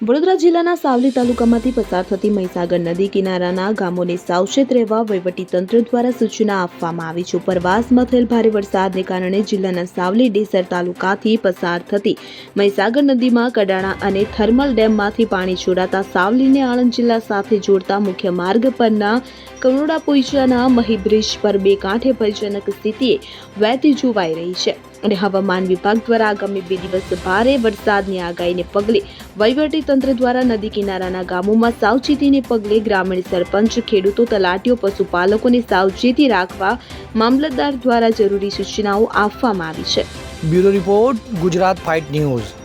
વડોદરા જિલ્લાના સાવલી તાલુકામાંથી પસાર થતી મહીસાગર નદી કિનારાના ગામોને સાવચેત રહેવા વહીવટીતંત્ર દ્વારા સૂચના આપવામાં આવી છે. ઉપરવાસમાં થયેલ ભારે વરસાદને કારણે જિલ્લાના સાવલી ડેસર તાલુકાથી પસાર થતી મહીસાગર નદીમાં કડાણા અને થર્મલ ડેમમાંથી પાણી છોડાતા સાવલીને આણંદ જિલ્લા સાથે જોડતા મુખ્ય માર્ગ પરના કરોડા પોઈચાના મહીબ્રિજ પર બે કાંઠે ભયજનક સ્થિતિએ વહેતી જોવાઈ રહી છે. અને હવામાન વિભાગ દ્વારા આગામી બે દિવસ ભારે વરસાદની આગાહીને પગલે તંત્ર દ્વારા નદી કિનારાના ગામોમાં સાવચેતીને પગલે ગ્રામીણ સરપંચ, ખેડૂતો, તલાટીઓ, પશુપાલકોને સાવચેતી રાખવા મામલતદાર દ્વારા જરૂરી સૂચનાઓ આપવામાં આવી છે. Bureau report, Gujarat fight news.